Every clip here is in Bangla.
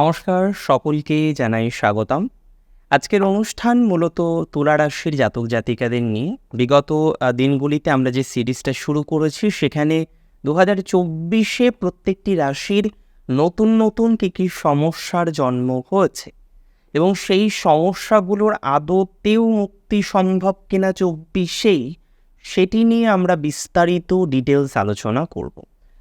নমস্কার, সকলকে জানাই স্বাগতম। আজকের অনুষ্ঠান মূলত তুলা রাশির জাতক জাতিকাদের নিয়ে। বিগত দিনগুলিতে আমরা যে সিরিজটা শুরু করেছি, সেখানে দু হাজার চব্বিশে প্রত্যেকটি রাশির নতুন নতুন কী কী সমস্যার জন্ম হয়েছে এবং সেই সমস্যাগুলোর আদতেও মুক্তি সম্ভব কিনা চব্বিশেই সেটি নিয়ে আমরা বিস্তারিত ডিটেলস আলোচনা করব।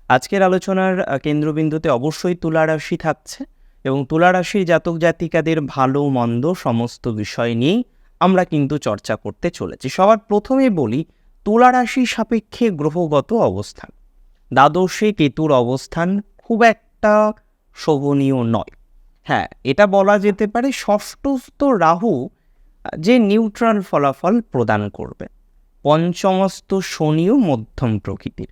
আজকের আলোচনার কেন্দ্রবিন্দুতে অবশ্যই তুলা রাশি থাকছে। এবং তুলা রাশির জাতক জাতিকাদের ভালো মন্দ সমস্ত বিষয় নিয়েই আমরা কিন্তু চর্চা করতে চলেছি। সবার প্রথমে বলি তুলা রাশি সাপেক্ষে গ্রহগত অবস্থান। দ্বাদশে কেতুর অবস্থান খুব একটা শোভনীয় নয়। হ্যাঁ এটা বলা যেতে পারে ষষ্ঠস্থ রাহু যে নিউট্রাল ফলাফল প্রদান করবে। পঞ্চমস্ত শনিও মধ্যম প্রকৃতির।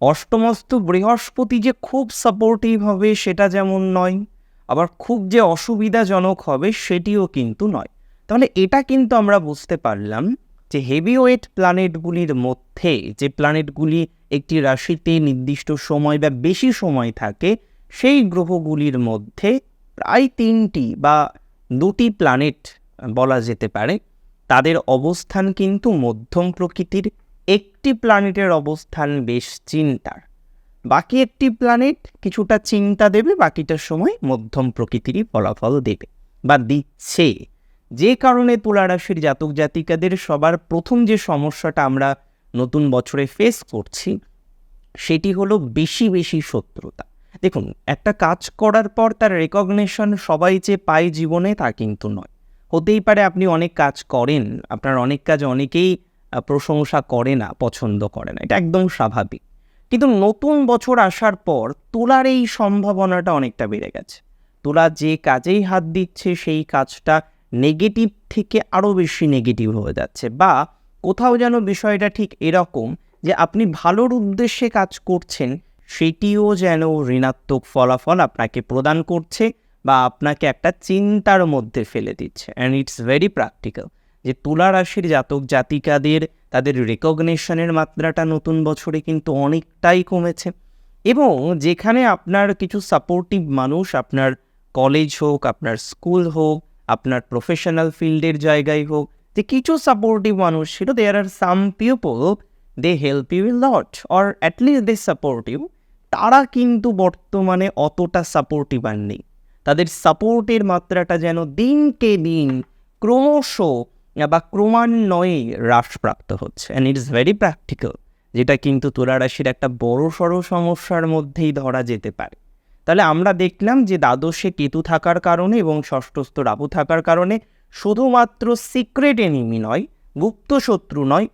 অষ্টমস্ত বৃহস্পতি যে খুব সাপোর্টিভ হবে সেটা যেমন নয় আবার খুব যে অসুবিধাজনক হবে সেটিও কিন্তু নয়। তাহলে এটা কিন্তু আমরা বুঝতে পারলাম যে হেভিওয়েট প্ল্যানেটগুলির মধ্যে যে প্ল্যানেটগুলি একটি রাশিতে নির্দিষ্ট সময় বা বেশি সময় থাকে, সেই গ্রহগুলির মধ্যে প্রায় তিনটি বা দুটি প্ল্যানেট বলা যেতে পারে। তাদের অবস্থান কিন্তু মধ্যম প্রকৃতির। একটি প্ল্যানেটের অবস্থান বেশ চিন্তার। বাকি একটি প্ল্যানেট কিছুটা চিন্তা দেবে বাকিটার সময় মধ্যম প্রকৃতিরই ফলাফল দেবে। বা দিচ্ছে, যে কারণে তুলা রাশির জাতক জাতিকাদের সবার প্রথম যে সমস্যাটা আমরা নতুন বছরে ফেস করছি, সেটি হলো বেশি বেশি শত্রুতা। দেখুন, একটা কাজ করার পর তার রেকগনেশন সবাই যে পায় জীবনে তা কিন্তু নয়। হতেই পারে আপনি অনেক কাজ করেন, আপনার অনেক কাজ অনেকেই প্রশংসা করে না, পছন্দ করে না, এটা একদম স্বাভাবিক। কিন্তু নতুন বছর আসার পর তোলার এই সম্ভাবনাটা অনেকটা বেড়ে গেছে। তোলা যে কাজেই হাত দিচ্ছে, সেই কাজটা নেগেটিভ থেকে আরও বেশি নেগেটিভ হয়ে যাচ্ছে বা কোথাও যেন বিষয়টা ঠিক এরকম যে আপনি ভালোর উদ্দেশ্যে কাজ করছেন, সেটিও যেন ঋণাত্মক ফলাফল আপনাকে প্রদান করছে বা আপনাকে একটা চিন্তার মধ্যে ফেলে দিচ্ছে। অ্যান্ড ইটস ভেরি প্র্যাকটিক্যাল যে তুলা রাশির জাতক জাতিকাদের তাদের রেকগনেশনের মাত্রাটা নতুন বছরে কিন্তু অনেকটাই কমেছে। এবং যেখানে আপনার কিছু সাপোর্টিভ মানুষ, আপনার কলেজ হোক, আপনার স্কুল হোক, আপনার প্রফেশনাল ফিল্ডের জায়গায় হোক, যে কিছু সাপোর্টিভ মানুষ ছিল there are some people they help you lot or at least they support you তারা কিন্তু বর্তমানে অতটা সাপোর্টিভ আর নেই। তাদের সাপোর্টের মাত্রাটা যেন দিনকে দিন ক্রমশ বা ক্রমান্বয়ে হ্রাসপ্রাপ্ত হচ্ছে। অ্যান্ড ইটস ভেরি প্র্যাকটিক্যাল যেটা কিন্তু তুলা রাশির একটা বড় সড়ো সমস্যার মধ্যেই ধরা যেতে পারে। তাহলে আমরা দেখলাম যে দ্বাদশে কেতু থাকার কারণে এবং ষষ্ঠস্থ রাহু থাকার কারণে শুধুমাত্র সিক্রেট এনিমি নয়, গুপ্ত শত্রু নয়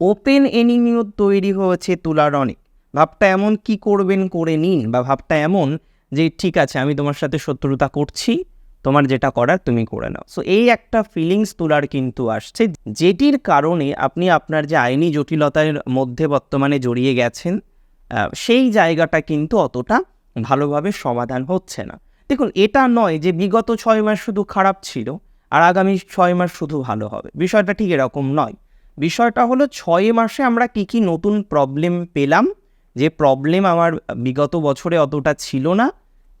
ওপেন এনিমিও তৈরি হয়েছে তুলার অনেক। ভাবটা এমন কি করবেন করে নিন বা ভাবটা এমন যে ঠিক আছে, আমি তোমার সাথে শত্রুতা করছি তোমার যেটা করার তুমি করে নাও। সো এই একটা ফিলিংস তোলার কিন্তু আসছে, যেটির কারণে আপনি আপনার যে আইনি জটিলতার মধ্যে বর্তমানে জড়িয়ে গেছেন সেই জায়গাটা কিন্তু অতটা ভালোভাবে সমাধান হচ্ছে না। দেখুন, এটা নয় যে বিগত ছয় মাস শুধু খারাপ ছিল, আর আগামী ছয় মাস শুধু ভালো হবে। বিষয়টা ঠিক এরকম নয়। বিষয়টা হলো ছয় মাসে আমরা কী কী নতুন প্রবলেম পেলাম, যে প্রবলেম আমার বিগত বছরে অতটা ছিল না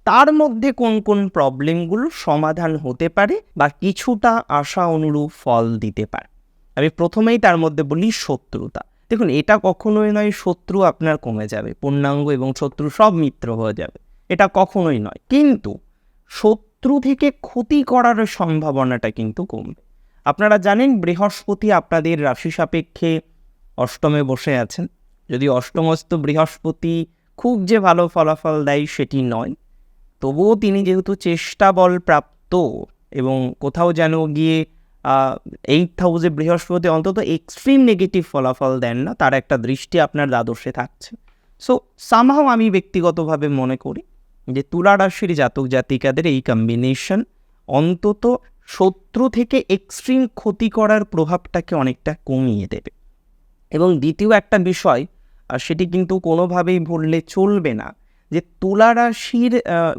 তার মধ্যে কোন কোন প্রবলেমগুলো সমাধান হতে পারে বা কিছুটা আশা অনুরূপ ফল দিতে পারে? আমি প্রথমেই তার মধ্যে বলি শত্রুতা। দেখুন, এটা কখনোই নয় শত্রু আপনার কমে যাবে, পূর্ণাঙ্গ এবং শত্রু সব মিত্র হয়ে যাবে। এটা কখনোই নয়। কিন্তু শত্রু থেকে ক্ষতি করার সম্ভাবনাটা কিন্তু কমবে। আপনারা জানেন, বৃহস্পতি আপনাদের রাশি সাপেক্ষে অষ্টমে বসে আছেন। যদি অষ্টমস্ত বৃহস্পতি খুব যে ভালো ফলাফল দেয় সেটি নয়। তবুও তিনি যেহেতু চেষ্টা বল প্রাপ্ত এবং কোথাও যেন গিয়ে এইট হাউসে বৃহস্পতি অন্তত এক্সট্রিম নেগেটিভ ফলাফল দেন না, তার একটা দৃষ্টি আপনার দ্বাদশে থাকছে। সো সামহাও আমি ব্যক্তিগতভাবে মনে করি যে তুলা রাশির জাতক জাতিকাদের এই কম্বিনেশন অন্তত শত্রু থেকে এক্সট্রিম ক্ষতি করার প্রভাবটাকে অনেকটা কমিয়ে দেবে। এবং দ্বিতীয় একটা বিষয় সেটি কিন্তু কোনোভাবেই ভুললে চলবে না। যে তুলা রাশির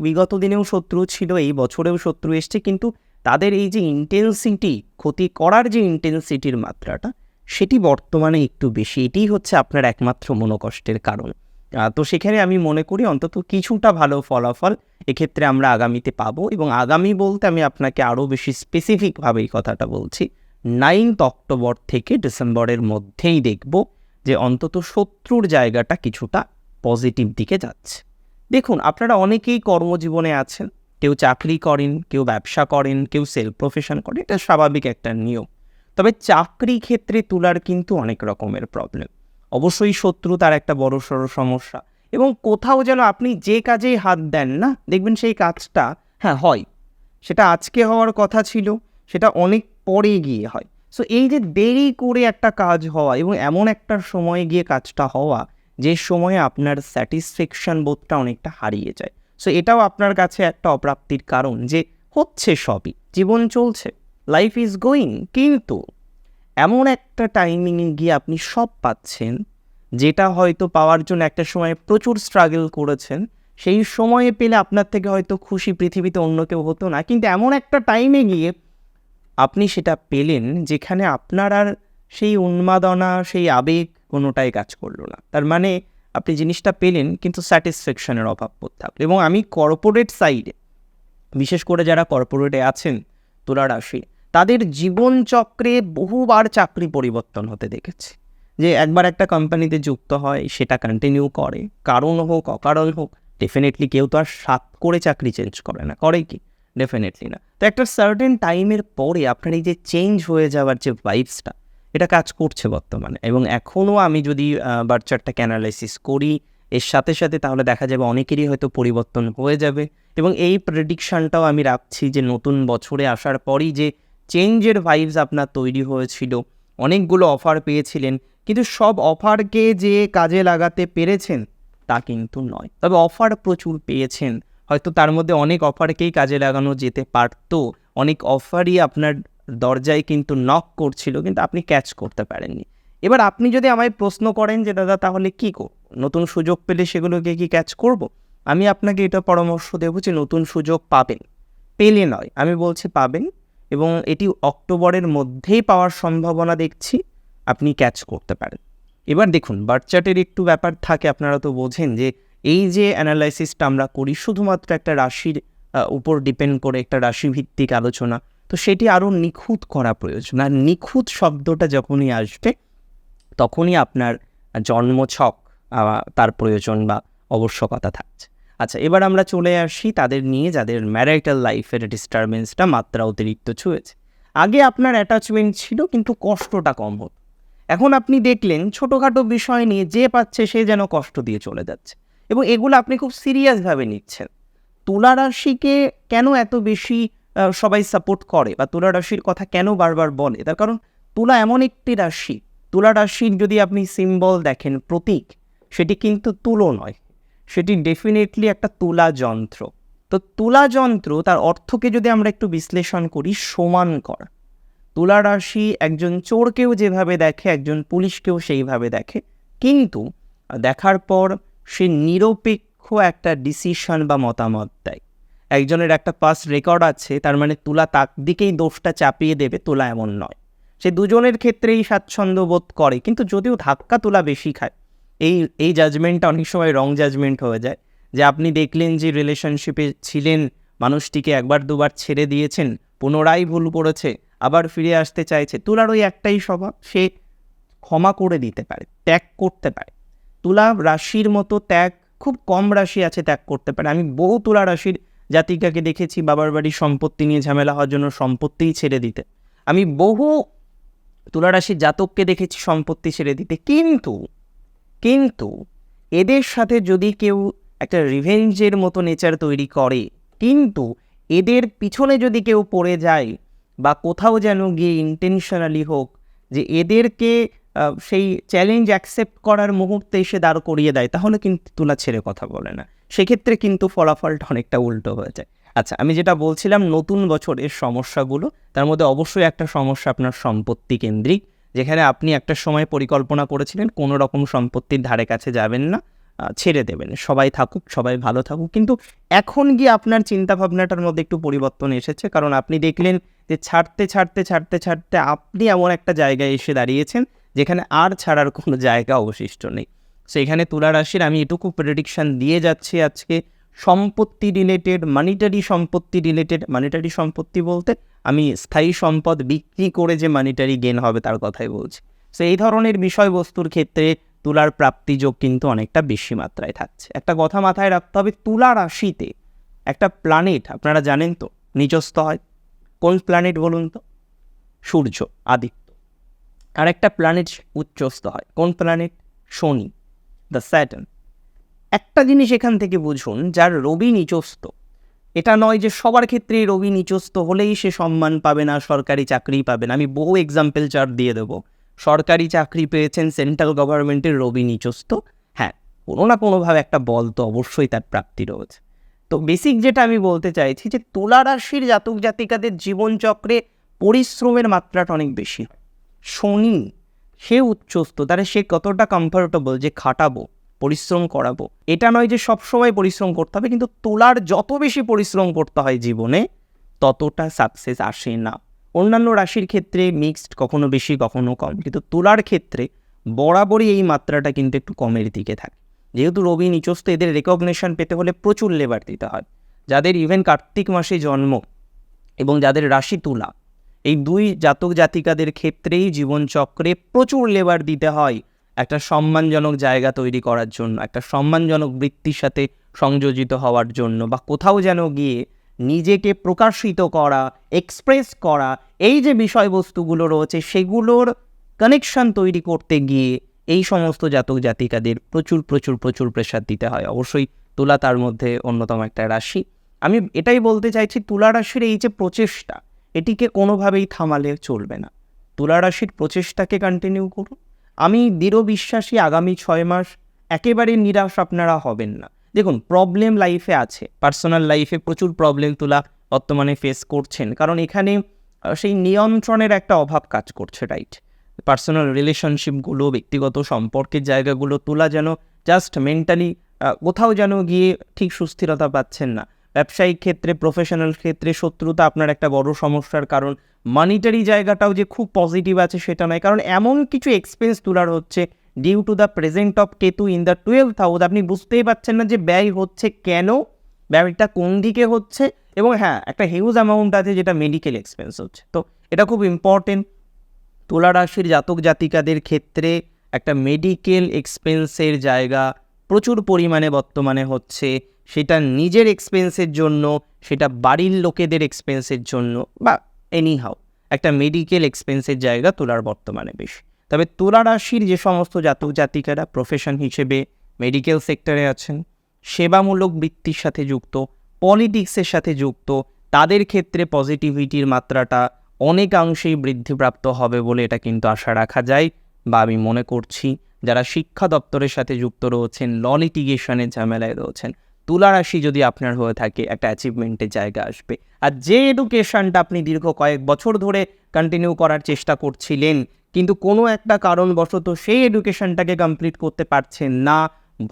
বিগত দিনেও শত্রু ছিল, এই বছরেও শত্রু এসছে, কিন্তু তাদের এই যে ইন্টেন্সিটি ক্ষতি করার যে ইন্টেন্সিটির মাত্রাটা, সেটি বর্তমানে একটু বেশি। এটিই হচ্ছে আপনার একমাত্র মনোকষ্টের কারণ। তো সেখানে আমি মনে করি অন্তত কিছুটা ভালো ফলাফল এক্ষেত্রে আমরা আগামীতে পাবো এবং আগামী বলতে আমি আপনাকে আরও বেশি স্পেসিফিকভাবে এই কথাটা বলছি। নাইনথ অক্টোবর থেকে ডিসেম্বরের মধ্যেই দেখব যে অন্তত শত্রুর জায়গাটা কিছুটা পজিটিভ দিকে যাচ্ছে। দেখুন, আপনারা অনেকেই কর্মজীবনে আছেন। কেউ চাকরি করেন, কেউ ব্যবসা করেন, কেউ সেলফ প্রফেশন করেন, এটা স্বাভাবিক একটা নিয়ম। তবে চাকরি ক্ষেত্রে তোলার কিন্তু অনেক রকমের প্রবলেম অবশ্যই শত্রু তার একটা বড় সড়ো সমস্যা। এবং কোথাও যেন আপনি যে কাজেই হাত দেন না, দেখবেন সেই কাজটা হ্যাঁ হয়। সেটা আজকে হওয়ার কথা ছিল, সেটা অনেক পরে গিয়ে হয়। সো এই যে দেরি করে একটা কাজ হওয়া এবং এমন একটা সময়ে গিয়ে কাজটা হওয়া যে সময়ে আপনার স্যাটিসফ্যাকশন বোধটা অনেকটা হারিয়ে যায়। সো এটাও আপনার কাছে একটা অপ্রাপ্তির কারণ যে হচ্ছে সবই, জীবন চলছে লাইফ ইজ গোয়িং কিন্তু এমন একটা টাইমিংয়ে গিয়ে আপনি সব পাচ্ছেন, যেটা হয়তো পাওয়ার জন্য একটা সময় প্রচুর স্ট্রাগল করেছেন, সেই সময়ে পেলে আপনার থেকে হয়তো খুশি পৃথিবীতে অন্য কেউ হতো না, কিন্তু এমন একটা টাইমে গিয়ে আপনি সেটা পেলেন, যেখানে আপনার আর সেই উন্মাদনা, সেই আবেগ কোনোটাই কাজ করল না। তার মানে আপনি জিনিসটা পেলেন কিন্তু স্যাটিসফ্যাকশনের অভাব বোধ থাকল। এবং আমি কর্পোরেট সাইডে বিশেষ করে যারা কর্পোরেটে আছেন তুলা রাশি তাদের জীবনচক্রে বহুবার চাকরি পরিবর্তন হতে দেখেছি। যে একবার একটা কোম্পানিতে যুক্ত হয়, সেটা কন্টিনিউ করে। কারণ হোক, অকারণ হোক ডেফিনেটলি কেউ তো আর সাত করে চাকরি চেঞ্জ করে না। করে কি? ডেফিনেটলি না। তো একটা সার্টেন টাইমের পরে আপনার এই যে চেঞ্জ হয়ে যাওয়ার যে ভাইবসটা এটা কাজ করছে বর্তমানে। এবং এখনও আমি যদি বার্চারটাকে অ্যানালাইসিস করি, এর সাথে সাথে তাহলে দেখা যাবে অনেকেরই হয়তো পরিবর্তন হয়ে যাবে। এবং এই প্রেডিকশানটাও আমি রাখছি যে নতুন বছরে আসার পরই যে চেঞ্জের ভাইবস আপনার তৈরি হয়েছিল, অনেকগুলো অফার পেয়েছিলেন, কিন্তু সব অফারকে যে কাজে লাগাতে পেরেছেন, তা কিন্তু নয়। তবে অফার প্রচুর পেয়েছেন। হয়তো তার মধ্যে অনেক অফারকেই কাজে লাগানো যেতে পারতো। অনেক অফারই আপনার দরজায় কিন্তু নক করছিল, কিন্তু আপনি ক্যাচ করতে পারেননি। এবার আপনি যদি আমায় প্রশ্ন করেন যে, দাদা, তাহলে কী করব? নতুন সুযোগ পেলে সেগুলোকে কি ক্যাচ করব? আমি আপনাকে এটা পরামর্শ দেবো যে, নতুন সুযোগ পাবেন। পেলে নয়, আমি বলছি পাবেন এবং এটি অক্টোবরের মধ্যেই পাওয়ার সম্ভাবনা দেখছি, আপনি ক্যাচ করতে পারেন। এবার দেখুন বার্থচার্টের একটু ব্যাপার থাকে, আপনারা তো বোঝেন যে, এই যে অ্যানালাইসিসটা আমরা করি, শুধুমাত্র একটা রাশির উপর ডিপেন্ড করে একটা রাশিভিত্তিক আলোচনা। তো সেটি আরও নিখুঁত করা প্রয়োজন। আর নিখুঁত শব্দটা যখনই আসবে, তখনই আপনার জন্মছক তার প্রয়োজন বা আবশ্যকতা থাকছে। আচ্ছা এবার আমরা চলে আসি তাদের নিয়ে, যাদের ম্যারাইটাল লাইফের ডিস্টারবেন্সটা মাত্রা অতিরিক্ত ছুঁয়েছে। আগে আপনার অ্যাটাচমেন্ট ছিল, কিন্তু কষ্টটা কম হতো। এখন আপনি দেখলেন, ছোটোখাটো বিষয় নিয়ে যে পাচ্ছে, সে যেন কষ্ট দিয়ে চলে যাচ্ছে। এবং এগুলো আপনি খুব সিরিয়াসভাবে নিচ্ছেন। তুলা রাশিকে কেন এত বেশি সবাই সাপোর্ট করে বা তুলা রাশির কথা কেন বারবার বলে? তার কারণ তুলা এমন একটি রাশি। তুলা রাশির যদি আপনি সিম্বল দেখেন, প্রতীক, সেটি কিন্তু তুলো নয়। সেটি ডেফিনেটলি একটা তুলা যন্ত্র। তো তুলা যন্ত্র তার অর্থকে যদি আমরা একটু বিশ্লেষণ করি, সমান করা। তুলা রাশি একজন চোরকেও যেভাবে দেখে, একজন পুলিশকেও সেইভাবে দেখে। কিন্তু দেখার পর সে নিরপেক্ষ একটা ডিসিশন বা মতামত দেয়। একজনের একটা পাস রেকর্ড আছে, তার মানে তুলা তার দিকেই দোষটা চাপিয়ে দেবে, তুলা এমন নয়। সে দুজনের ক্ষেত্রেই স্বাচ্ছন্দ্য বোধ করে, কিন্তু যদিও ধাক্কা তুলা বেশি খায়, এই এই জাজমেন্টটা অনেক সময় রং জাজমেন্ট হয়ে যায়। যে আপনি দেখলেন যে রিলেশনশিপে ছিলেন, মানুষটিকে একবার দুবার ছেড়ে দিয়েছেন, পুনরায় ভুল করেছে, আবার ফিরে আসতে চাইছে, তুলার ওই একটাই স্বভাব, সে ক্ষমা করে দিতে পারে, ত্যাগ করতে পারে। তুলা রাশির মতো ত্যাগ, খুব কম রাশি আছে ত্যাগ করতে পারে। আমি বহু তুলা রাশির জাতিকাকে দেখেছি বাবার বাড়ির সম্পত্তি নিয়ে ঝামেলা হওয়ার জন্য সম্পত্তিই ছেড়ে দিতে। আমি বহু তুলা রাশির জাতককে দেখেছি সম্পত্তি ছেড়ে দিতে। কিন্তু কিন্তু এদের সাথে যদি কেউ একটা রিভেঞ্জের মতো নেচার তৈরি করে, কিন্তু এদের পিছনে যদি কেউ পড়ে যায় বা কোথাও যেন গিয়ে ইন্টেনশনালি হোক, যে এদেরকে সেই চ্যালেঞ্জ অ্যাকসেপ্ট করার মুহূর্তে এসে দাঁড় করিয়ে দেয়, তাহলে কিন্তু তুলা ছেড়ে কথা বলে না। সেক্ষেত্রে কিন্তু ফলাফলটা অনেকটা উল্টো হয়ে যায়। আচ্ছা আমি যেটা বলছিলাম নতুন বছরের সমস্যাগুলো, তার মধ্যে অবশ্যই একটা সমস্যা আপনার সম্পত্তি কেন্দ্রিক, যেখানে আপনি একটা সময় পরিকল্পনা করেছিলেন, কোনো রকম সম্পত্তির ধারে কাছে যাবেন না ছেড়ে দেবেন। সবাই থাকুক, সবাই ভালো থাকুক, কিন্তু এখন গিয়ে আপনার চিন্তা ভাবনাটার মধ্যে একটু পরিবর্তন এসেছে, কারণ আপনি দেখলেন যে ছাড়তে ছাড়তে ছাড়তে ছাড়তে আপনি এমন একটা জায়গায় এসে দাঁড়িয়েছেন, যেখানে আর ছাড়ার কোনো জায়গা অবশিষ্ট নেই। সো এখানে তুলা রাশির আমি এটুকু প্রেডিকশান দিয়ে যাচ্ছি আজকে। সম্পত্তি রিলেটেড মানিটারি সম্পত্তি রিলেটেড মানিটারি সম্পত্তি বলতে আমি স্থায়ী সম্পদ বিক্রি করে যে মানিটারি গেন হবে তার কথাই বলছি। সো এই ধরনের বিষয়বস্তুর ক্ষেত্রে তুলার প্রাপ্তিযোগ কিন্তু অনেকটা বেশি মাত্রায় থাকছে। একটা কথা মাথায় রাখতে হবে, তুলা রাশিতে একটা প্ল্যানেট আপনারা জানেন তো, নিজস্থ হয়। কোন প্ল্যানেট বলুন তো? সূর্য, আদিত্য। আর একটা প্ল্যানেট উচ্চস্থ হয়। কোন প্ল্যানেট শনি। The Saturn. একটা জিনিস এখান থেকে বুঝুন, যার রবি নিচস্ত এটা নয় যে সবার ক্ষেত্রেই রবি নিচস্ত হলেই সে সম্মান পাবে না, সরকারি চাকরি পাবে না। আমি বহু এক্সাম্পল চার দিয়ে দেবো। সরকারি চাকরি পেয়েছেন সেন্ট্রাল গভর্নমেন্টের রবি নিচস্ত হ্যাঁ কোনো না কোনোভাবে একটা বল তো অবশ্যই তার প্রাপ্তি রয়েছে। তো বেসিক যেটা আমি বলতে চাইছি যে তুলা রাশির জাতক জাতিকাদের জীবনচক্রে পরিশ্রমের মাত্রাটা অনেক বেশি। শনি সে উচ্চস্থ, তাহলে সে কতটা কমফোর্টেবল যে খাটাবো, পরিশ্রম করাবো? এটা নয় যে সবসময় পরিশ্রম করতে হবে, কিন্তু তোলার যত বেশি পরিশ্রম করতে হয় জীবনে, ততটা সাকসেস আসে না। অন্যান্য রাশির ক্ষেত্রে মিক্সড কখনো বেশি, কখনো কম, কিন্তু তুলার ক্ষেত্রে বরাবরই এই মাত্রাটা কিন্তু একটু কমের দিকে থাকে। যেহেতু রবি নিচস্ত এদের রেকগনেশন পেতে হলে প্রচুর লেবার দিতে হয়। যাদের ইভেন কার্তিক মাসে জন্ম এবং যাদের রাশি তুলা এই দুই জাতক জাতিকাদের ক্ষেত্রেই জীবনচক্রে প্রচুর লেবার দিতে হয় একটা সম্মানজনক জায়গা তৈরি করার জন্য, একটা সম্মানজনক বৃত্তির সাথে সংযোজিত হওয়ার জন্য বা কোথাও যেন গিয়ে নিজেকে প্রকাশিত করা এক্সপ্রেস করা, এই যে বিষয়বস্তুগুলো রয়েছে সেগুলোর কানেকশন তৈরি করতে গিয়ে এই সমস্ত জাতক জাতিকাদের প্রচুর প্রচুর প্রচুর প্রেশার দিতে হয়। অবশ্যই তুলা তার মধ্যে অন্যতম একটা রাশি। আমি এটাই বলতে চাইছি, তুলা রাশির এই যে প্রচেষ্টা এটিকে কোনোভাবেই থামালে চলবে না। তুলা রাশির প্রচেষ্টাকে কন্টিনিউ করুন। আমি দৃঢ় বিশ্বাসী আগামী ছয় মাস একেবারে নিরাশ আপনারা হবেন না। দেখুন প্রবলেম লাইফে আছে। পার্সোনাল লাইফে প্রচুর প্রবলেম তোলা বর্তমানে ফেস করছেন। কারণ এখানে সেই নিয়ন্ত্রণের একটা অভাব কাজ করছে রাইট পার্সোনাল রিলেশনশিপগুলো ব্যক্তিগত সম্পর্কের জায়গাগুলো তোলা যেন জাস্ট মেন্টালি কোথাও যেন গিয়ে ঠিক সুস্থিরতা পাচ্ছেন না। ব্যবসায়িক ক্ষেত্রে প্রফেশনাল ক্ষেত্রে শত্রুতা আপনার একটা বড় সমস্যার কারণ। মানিটারি জায়গাটাও যে খুব পজিটিভ আছে সেটা নয়, কারণ এমন কিছু এক্সপেন্স তোলার হচ্ছে due to the present of Ketu in the twelve house আপনি বুঝতেই পারছেন না যে ব্যয় হচ্ছে কেন, ব্যয়টা কোন দিকে হচ্ছে এবং হ্যাঁ একটা হিউজ অ্যামাউন্ট আছে যেটা মেডিকেল এক্সপেন্স হচ্ছে। তো এটা খুব ইম্পর্টেন্ট তুলা রাশির জাতক জাতিকাদের ক্ষেত্রে একটা মেডিকেল এক্সপেন্সের জায়গা প্রচুর পরিমাণে বর্তমানে হচ্ছে। সেটা নিজের এক্সপেন্সের জন্য, সেটা বাড়ির লোকেদের এক্সপেন্সের জন্য বা এনি হাউ একটা মেডিকেল এক্সপেন্সের জায়গা তোলার বর্তমানে বেশি। তবে তুলা রাশির যে সমস্ত জাতক জাতিকারা প্রফেশন হিসেবে মেডিকেল সেক্টরে আছেন, সেবামূলক বৃত্তির সাথে যুক্ত পলিটিক্সের সাথে যুক্ত, তাদের ক্ষেত্রে পজিটিভিটির মাত্রাটা অনেকাংশেই বৃদ্ধিপ্রাপ্ত হবে বলে এটা কিন্তু আশা রাখা যায় বা আমি মনে করছি। যারা শিক্ষা দপ্তরের সাথে যুক্ত রয়েছেন ল লিটিগেশনের ঝামেলায় রয়েছেন তুলা রাশি যদি আপনার হয়ে থাকে, একটা অ্যাচিভমেন্টের জায়গা আসবে। আর যে এডুকেশনটা আপনি দীর্ঘ কয়েক বছর ধরে কন্টিনিউ করার চেষ্টা করছিলেন, কিন্তু কোনো একটা কারণবশত সেই এডুকেশনটাকে কমপ্লিট করতে পারছেন না,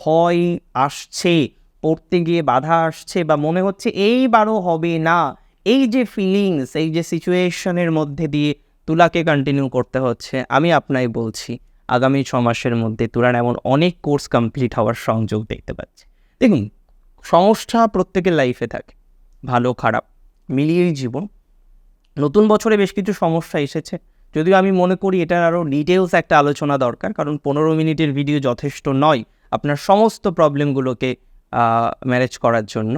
ভয় আসছে, পড়তে গিয়ে বাধা আসছে বা মনে হচ্ছে এইবারও হবে না, এই যে ফিলিংস এই যে সিচুয়েশনের মধ্যে দিয়ে তুলাকে কন্টিনিউ করতে হচ্ছে, আমি আপনাই বলছি, আগামী ছ মাসের মধ্যে তুলার এমন অনেক কোর্স কমপ্লিট হওয়ার সংযোগ দেখতে পাচ্ছি। দেখুন সমস্যা প্রত্যেকের লাইফে থাকে, ভালো, খারাপ, মিলিয়েই জীবন। নতুন বছরে বেশ কিছু সমস্যা এসেছে। যদিও আমি মনে করি এটার আরও ডিটেলস একটা আলোচনা দরকার, কারণ পনেরো মিনিটের ভিডিও যথেষ্ট নয় আপনার সমস্ত প্রবলেমগুলোকে ম্যানেজ করার জন্য,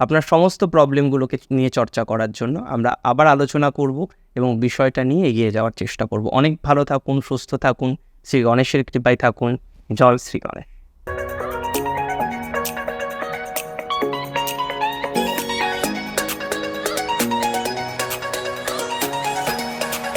আপনার সমস্ত প্রবলেমগুলোকে নিয়ে চর্চা করার জন্য আমরা আবার আলোচনা করব এবং বিষয়টা নিয়ে এগিয়ে যাওয়ার চেষ্টা করব। অনেক ভালো থাকুন, সুস্থ থাকুন, শ্রী গণেশের কৃপায় থাকুন। জয় শ্রী গণেশ।